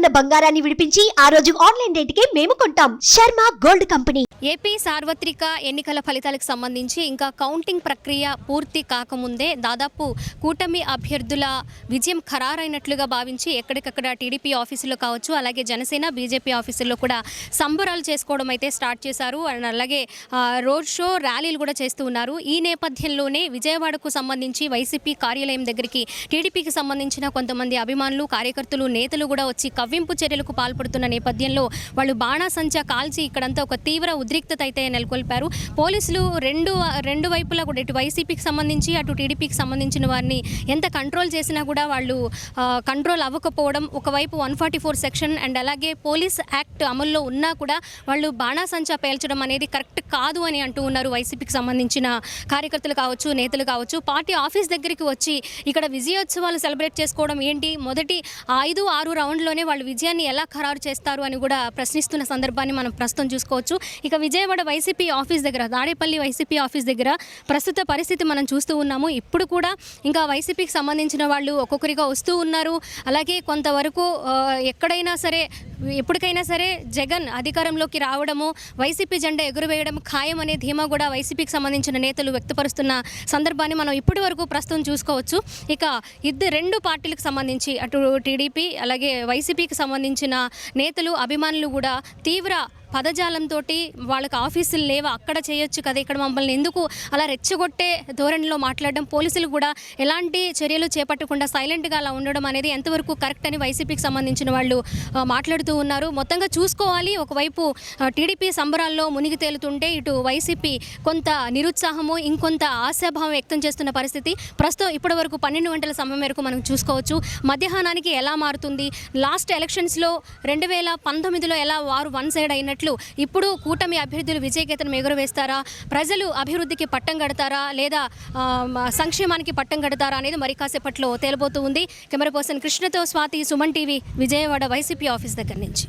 ఉన్న బంగారాన్ని విడిపించి ఆ రోజు ఆన్లైన్ రేటుకే మేము కొంటాం. Sharma gold company. ఏపీ సార్వత్రిక ఎన్నికల ఫలితాలకు సంబంధించి ఇంకా కౌంటింగ్ ప్రక్రియ పూర్తి కాకముందే దాదాపు కూటమి అభ్యర్థుల విజయం ఖరారైనట్లుగా భావించి ఎక్కడికక్కడ టీడీపీ ఆఫీసులో కావచ్చు అలాగే జనసేన బీజేపీ ఆఫీసుల్లో కూడా సంబరాలు చేసుకోవడం అయితే స్టార్ట్ చేశారు. అండ్ అలాగే రోడ్ షో ర్యాలీలు కూడా చేస్తూ ఉన్నారు. ఈ నేపథ్యంలోనే విజయవాడకు సంబంధించి వైసీపీ కార్యాలయం దగ్గరికి టీడీపీకి సంబంధించిన కొంతమంది అభిమానులు కార్యకర్తలు నేతలు కూడా వచ్చి తవ్వింపు చర్యలకు పాల్పడుతున్న నేపథ్యంలో వాళ్ళు బాణాసంచా కాల్చి ఇక్కడంతా ఒక తీవ్ర ఉద్రిక్తత అయితే నెలకొల్పారు. పోలీసులు రెండు రెండు వైపులా కూడా ఇటు వైసీపీకి సంబంధించి అటు టీడీపీకి సంబంధించిన వారిని ఎంత కంట్రోల్ చేసినా కూడా వాళ్ళు కంట్రోల్ అవ్వకపోవడం ఒకవైపు one forty four section and అలాగే పోలీస్ యాక్ట్ అమల్లో ఉన్నా కూడా వాళ్ళు బాణాసంచా పేల్చడం అనేది కరెక్ట్ కాదు అని అంటూ ఉన్నారు. వైసీపీకి సంబంధించిన కార్యకర్తలు కావచ్చు నేతలు కావచ్చు పార్టీ ఆఫీస్ దగ్గరికి వచ్చి ఇక్కడ విజయోత్సవాలు సెలబ్రేట్ చేసుకోవడం ఏంటి? మొదటి ఐదు ఆరు రౌండ్లోనే వాళ్ళు విజయాన్ని ఎలా ఖరారు చేస్తారు అని కూడా ప్రశ్నిస్తున్న సందర్భాన్ని మనం ప్రస్తుతం చూసుకోవచ్చు. ఇక విజయవాడ వైసీపీ ఆఫీస్ దగ్గర దాడేపల్లి వైసీపీ ఆఫీస్ దగ్గర ప్రస్తుత పరిస్థితి మనం చూస్తూ ఉన్నాము. ఇప్పుడు కూడా ఇంకా వైసీపీకి సంబంధించిన వాళ్ళు ఒక్కొక్కరిగా వస్తూ ఉన్నారు. అలాగే కొంతవరకు ఎక్కడైనా సరే ఎప్పటికైనా సరే జగన్ అధికారంలోకి రావడము వైసీపీ జెండా ఎగురవేయడం ఖాయం అనే ధీమా కూడా వైసీపీకి సంబంధించిన నేతలు వ్యక్తపరుస్తున్న సందర్భాన్ని మనం ఇప్పటి వరకు ప్రస్తుతం చూసుకోవచ్చు. ఇక ఇద్దరు రెండు పార్టీలకు సంబంధించి అటు టీడీపీ అలాగే వైసీపీకి సంబంధించిన నేతలు అభిమానులు కూడా తీవ్ర పదజాలంతో వాళ్ళకి ఆఫీసులు లేవా అక్కడ చేయొచ్చు కదా ఇక్కడ మమ్మల్ని ఎందుకు అలా రెచ్చగొట్టే ధోరణిలో మాట్లాడడం? పోలీసులు కూడా ఎలాంటి చర్యలు చేపట్టకుండా సైలెంట్గా అలా ఉండడం అనేది ఎంతవరకు కరెక్ట్ అని వైసీపీకి సంబంధించిన వాళ్ళు మాట్లాడుతూ ఉన్నారు. మొత్తంగా చూసుకోవాలి ఒకవైపు టీడీపీ సంబరాల్లో మునిగి తేలుతుంటే ఇటు వైసీపీ కొంత నిరుత్సాహము ఇంకొంత ఆశాభావం వ్యక్తం చేస్తున్న పరిస్థితి. ప్రస్తుతం ఇప్పటి వరకు పన్నెండు గంటల సమయం మేరకు మనం చూసుకోవచ్చు. మధ్యాహ్నానికి ఎలా మారుతుంది? లాస్ట్ ఎలక్షన్స్లో రెండు వేల పంతొమ్మిదిలో ఎలా వారు వన్ సైడ్ అయినట్టు అయినట్లు ఇప్పుడు కూటమి అభ్యర్థులు విజయకేతనం ఎగురవేస్తారా? ప్రజలు అభివృద్ధికి పట్టం కడతారా? లేదా సంక్షేమానికి పట్టం కడతారా అనేది మరి కాసేపట్లో తేలబోతూ ఉంది. కెమెరా పర్సన్ కృష్ణతో Swathi Suman TV Vijayawada YCP office దగ్గర నుంచి.